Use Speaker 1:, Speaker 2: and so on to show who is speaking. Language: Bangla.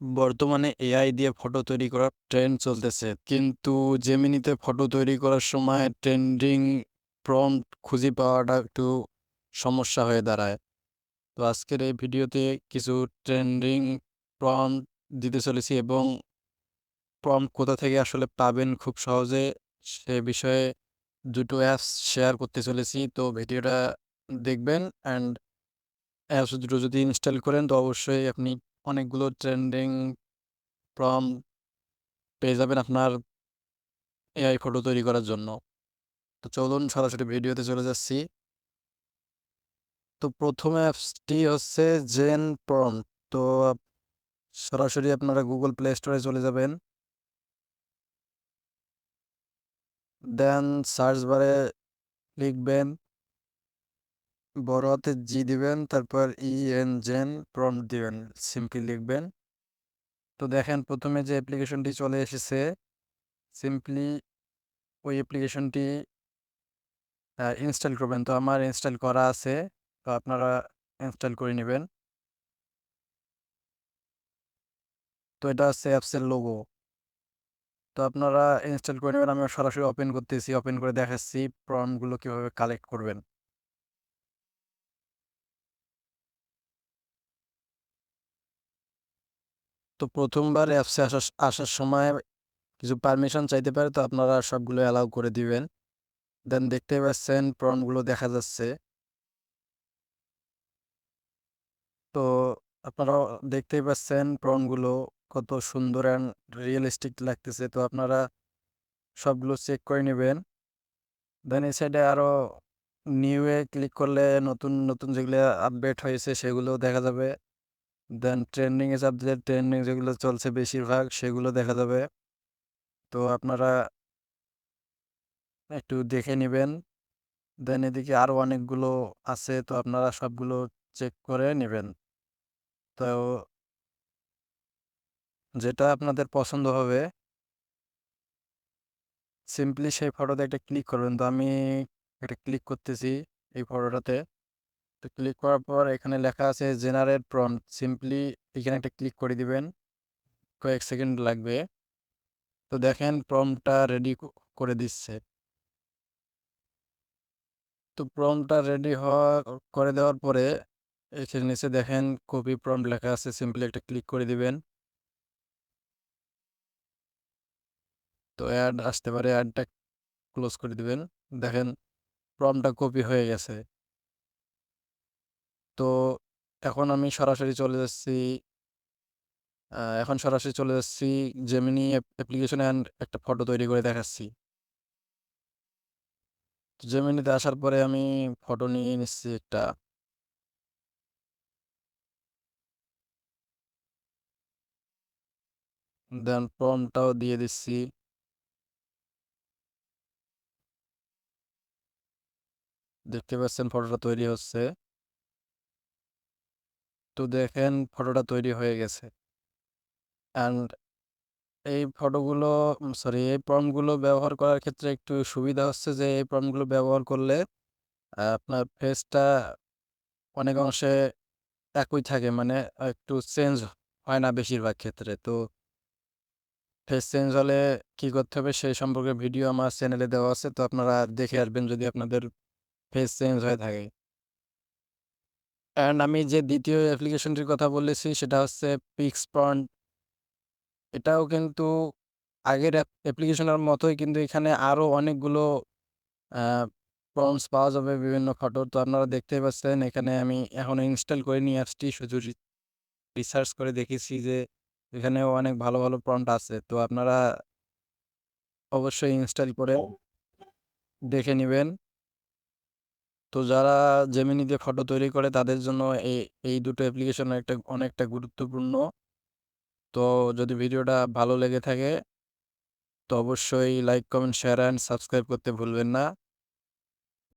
Speaker 1: বর্তমানে এআই দিয়ে ফটো তৈরি করার ট্রেন্ড চলতেছে। কিন্তু জেমিনিতে ফটো তৈরি করার সময় ট্রেন্ডিং প্রম্পট খুঁজে পাওয়াটা একটু সমস্যা হয়ে দাঁড়ায়। তো আজকের এই ভিডিওতে কিছু ট্রেন্ডিং প্রম্পট দিতে চলেছি এবং প্রম্পট কোথা থেকে আসলে পাবেন খুব সহজে সে বিষয়ে দুটো অ্যাপস শেয়ার করতে চলেছি। তো ভিডিওটা দেখবেন অ্যান্ড অ্যাপস দুটো যদি ইনস্টল করেন, তো অবশ্যই আপনি অনেকগুলো ট্রেন্ডিং প্রম্পট পেয়ে যাবেন আপনার এআই ফটো তৈরি করার জন্য। তো চলুন সরাসরি ভিডিওতে চলে যাচ্ছি। তো প্রথম অ্যাপসটি হচ্ছে জেন প্রম্পট। তো সরাসরি আপনারা গুগল প্লে স্টোরে চলে যাবেন। দেন সার্চ বারে লিখবেন বড় হাতের জি দিবেন, তারপর ই এন জেন প্রম্পট দিবেন। সিম্পলি লিখবেন। তো দেখেন, প্রথমে যে অ্যাপ্লিকেশনটি চলে এসেছে সিম্পলি ওই অ্যাপ্লিকেশনটি ইনস্টল করবেন। তো আমার ইনস্টল করা আছে। তো আপনারা ইনস্টল করে নেবেন তো এটা হচ্ছে অ্যাপসের লোগো। তো আপনারা ইনস্টল করে নেবেন। আমি সরাসরি ওপেন করতেছি। ওপেন করে দেখাচ্ছি প্রম্পট কীভাবে কালেক্ট করবেন। তো প্রথমবার অ্যাপসে আসার আসার সময় কিছু পারমিশন চাইতে পারে। তো আপনারা সবগুলো অ্যালাউ করে দিবেন। দেন দেখতেই পাচ্ছেন প্রম্পটগুলো দেখা যাচ্ছে। তো আপনারা দেখতেই পাচ্ছেন প্রম্পটগুলো কত সুন্দর অ্যান্ড রিয়ালিস্টিক লাগতেছে। তো আপনারা সবগুলো চেক করে নেবেন দেন এই সাইডে আরও নিউ এ ক্লিক করলে নতুন, নতুন যেগুলো আপডেট হয়েছে সেগুলো দেখা যাবে। দেন ট্রেন্ডিং এ চাপ ট্রেন্ডিং যেগুলো চলছে বেশিরভাগ, সেগুলো দেখা যাবে। তো আপনারা একটু দেখে নিবেন। দেন এদিকে আরও অনেকগুলো আছে। তো আপনারা সবগুলো চেক করে নেবেন তো যেটা আপনাদের পছন্দ হবে সিম্পলি সেই ফটোতে একটা ক্লিক করবেন। তো আমি একটা ক্লিক করতেছি এই ফটোটাতে। তো ক্লিক করার পর এখানে লেখা আছে জেনারেট প্রম্পট। সিম্পলি এখানে একটা ক্লিক করে দিবেন। কয়েক সেকেন্ড লাগবে। তো দেখেন প্রম্পটটা রেডি করে দিচ্ছে। তো প্রম্পটটা রেডি হওয়া, করে দেওয়ার পরে এখানে নিচে দেখেন কপি প্রম্পট লেখা আছে। সিম্পলি একটা ক্লিক করে দিবেন। তো অ্যাড আসতে পারে। অ্যাডটা ক্লোজ করে দিবেন। দেখেন প্রম্পটটা কপি হয়ে গেছে। তো এখন আমি সরাসরি চলে যাচ্ছি এখন সরাসরি চলে যাচ্ছি জেমিনি অ্যাপ অ্যাপ্লিকেশনে অ্যান্ড একটা ফটো তৈরি করে দেখাচ্ছি। জেমিনিতে আসার পরে আমি ফটো নিয়ে নিচ্ছি একটা। দেন প্রম্পটটাও দিয়ে দিচ্ছি। দেখতে পাচ্ছেন ফটোটা তৈরি হচ্ছে। তো দেখেন ফটোটা তৈরি হয়ে গেছে। অ্যান্ড এই ফটোগুলো সরি এই প্রম্পটগুলো ব্যবহার করার ক্ষেত্রে একটু সুবিধা হচ্ছে যে, এই প্রম্পটগুলো ব্যবহার করলে আপনার ফেসটা অনেক অংশে একই থাকে। মানে একটু চেঞ্জ হয় না বেশিরভাগ ক্ষেত্রে। তো ফেস চেঞ্জ হলে কি করতে হবে, সেই সম্পর্কে ভিডিও আমার চ্যানেলে দেওয়া আছে। তো আপনারা দেখে আসবেন যদি আপনাদের ফেস চেঞ্জ হয়ে থাকে। অ্যান্ড আমি যে দ্বিতীয় অ্যাপ্লিকেশনটির কথা বলেছি সেটা হচ্ছে পিক্সপ্রন্ট। এটাও কিন্তু আগের অ্যাপ অ্যাপ্লিকেশনের মতোই কিন্তু এখানে আরও অনেকগুলো আ প্রম্পটস পাওয়া যাবে বিভিন্ন ফটোর। তো আপনারা দেখতেই পাচ্ছেন এখানে আমি এখনও ইনস্টল করে নিয়ে অ্যাপসটি। শুধু রিসার্চ করে দেখেছি যে এখানেও অনেক ভালো, ভালো প্রম্পট আছে। তো আপনারা অবশ্যই ইনস্টল করে দেখে নিবেন। তো যারা জেমিনিতে ফটো তৈরি করে তাদের জন্য এই, এই দুটো অ্যাপ্লিকেশন একটা অনেকটা গুরুত্বপূর্ণ। তো যদি ভিডিওটা ভালো লেগে থাকে তো অবশ্যই like, comment, share and subscribe করতে ভুলবেন না।